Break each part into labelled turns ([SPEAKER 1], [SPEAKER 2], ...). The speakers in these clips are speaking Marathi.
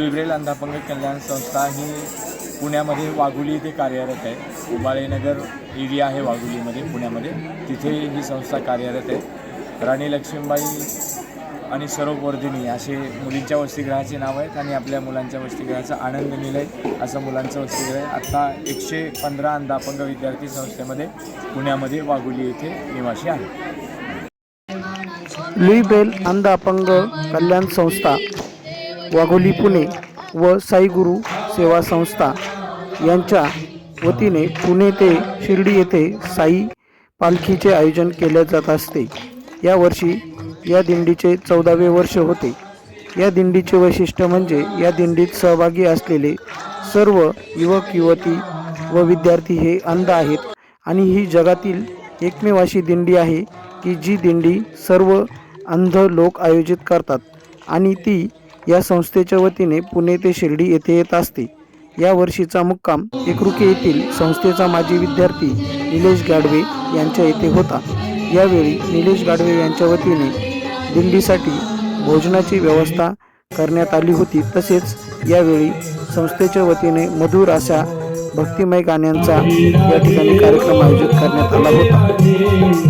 [SPEAKER 1] लुईब्रेल अंधापंग कल्याण संस्था ही पुण्यामध्ये वाघुली इथे कार्यरत आहे. उबाळेनगर एरिया आहे वाघुलीमध्ये पुण्यामध्ये. तिथे ही संस्था कार्यरत आहे. राणी लक्ष्मीबाई आणि सरोवर्धिनी असे मुलींच्या वसतिगृहाचे नाव आहेत आणि आपल्या मुलांच्या वसतिगृहाचा आनंद निलय असं मुलांचं वसतिगृह आहे. आत्ता एकशे पंधरा अंधापंग विद्यार्थी संस्थेमध्ये पुण्यामध्ये वाघुली येथे निवासी आहे
[SPEAKER 2] लुईबेल अंध अपंग कल्याण संस्था. वाघोली पुणे व साई गुरु सेवा संस्था यांच्या वतीने पुणे ते शिर्डी येथे साई पालखीचे आयोजन केले जात असते. यावर्षी या दिंडीचे चौदावे वर्ष होते. या दिंडीचे वैशिष्ट्य म्हणजे या दिंडीत सहभागी असलेले सर्व युवक युवती व विद्यार्थी हे अंध आहेत आणि ही जगातील एकमेव अशी दिंडी आहे की जी दिंडी सर्व अंध लोक आयोजित करतात आणि ती या संस्थेच्या वतीने पुणे ते शिर्डी येथे येत असते. या वर्षीचा मुक्काम एकरुके येथील संस्थेचा माजी विद्यार्थी निलेश गाडवे यांच्या येथे होता. यावेळी निलेश गाडवे यांच्या वतीने दिंडीसाठी भोजनाची व्यवस्था करण्यात आली होती. तसेच यावेळी संस्थेच्या वतीने मधुर अशा भक्तिमय गाण्यांचा या ठिकाणी कार्यक्रम आयोजित करण्यात आला होता.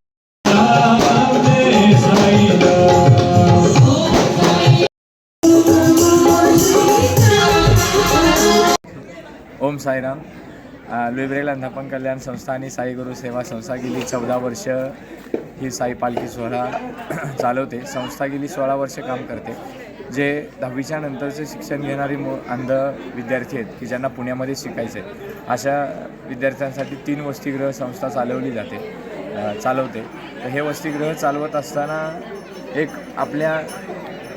[SPEAKER 1] ओम साईराम. लुईब्रेल अंधापन कल्याण संस्था आणि साई गुरु सेवा संस्था गेली चौदा वर्ष ही साई पालखी सोहळा चालवते. संस्था गेली सोळा वर्ष काम करते. जे दहावीच्या नंतरचे शिक्षण घेणारी मु अंध विद्यार्थी आहेत की ज्यांना पुण्यामध्ये शिकायचं आहे अशा विद्यार्थ्यांसाठी तीन वसतिगृह संस्था चालवली जाते चालवते. तर हे वसतिगृह चालवत असताना एक आपल्या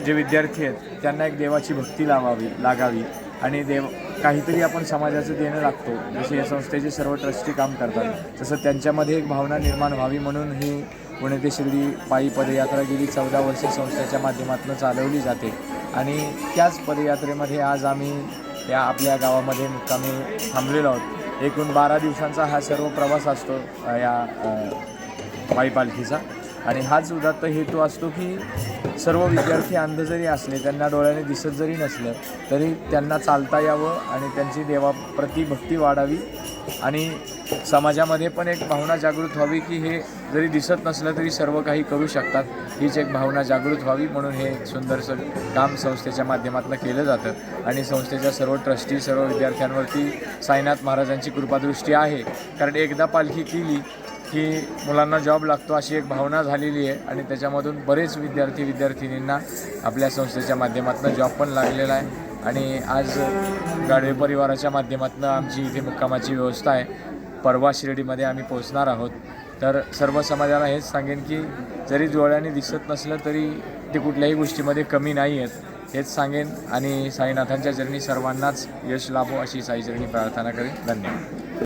[SPEAKER 1] जे विद्यार्थी आहेत त्यांना एक देवाची भक्ती लावावी लागावी आणि देव काहीतरी आपण समाजाचं देणं लागतो. जसे या संस्थेचे सर्व ट्रस्टी काम करतात. तसं त्यांच्यामध्ये एक भावना निर्माण व्हावी म्हणून ही पुणे ते शिर्डी पायी पदयात्रा गेली. चौदा वर्षे संस्थेच्या माध्यमातून चालवली जाते. आणि त्याच पदयात्रेमध्ये आज आम्ही या आपल्या गावामध्ये मुक्कामी थांबलेलो आहोत. एकूण बारा दिवसांचा हा सर्व प्रवास असतो या पायी पालखीचा. आणि हाच उदात्त हेतू असतो की सर्व विद्यार्थी अंध जरी असले त्यांना डोळ्याने दिसत जरी नसलं तरी त्यांना चालता यावं आणि त्यांची देवाप्रती भक्ती वाढावी. आणि समाजामध्ये पण एक भावना जागृत व्हावी की हे जरी दिसत नसलं तरी सर्व काही करू शकतात. हीच एक भावना जागृत व्हावी म्हणून हे एक सुंदरसं काम संस्थेच्या माध्यमातून केलं जातं. आणि संस्थेच्या सर्व ट्रस्टी सर्व विद्यार्थ्यांवरती साईनाथ महाराजांची कृपादृष्टी आहे. कारण एकदा पालखी केली की मुलांना जॉब लागतो अशी एक भावना झालेली आहे आणि त्याच्यामधून बरेच विद्यार्थी विद्यार्थिनींना आपल्या संस्थेच्या माध्यमातून जॉब पण लागलेला आहे. आणि आज गाडवे परिवाराच्या माध्यमातून आमची इथे मुक्कामाची व्यवस्था आहे. परवा शिर्डीमध्ये आम्ही पोहोचणार आहोत. तर सर्व समाजाला हेच सांगेन की जरी डोळ्याने दिसत नसलं तरी ते कुठल्याही गोष्टीमध्ये कमी नाही आहेत. हेच सांगेन आणि साईनाथांच्या जर्नी सर्वांनाच यश लाभो अशी साईचरणी प्रार्थना करेन. धन्यवाद.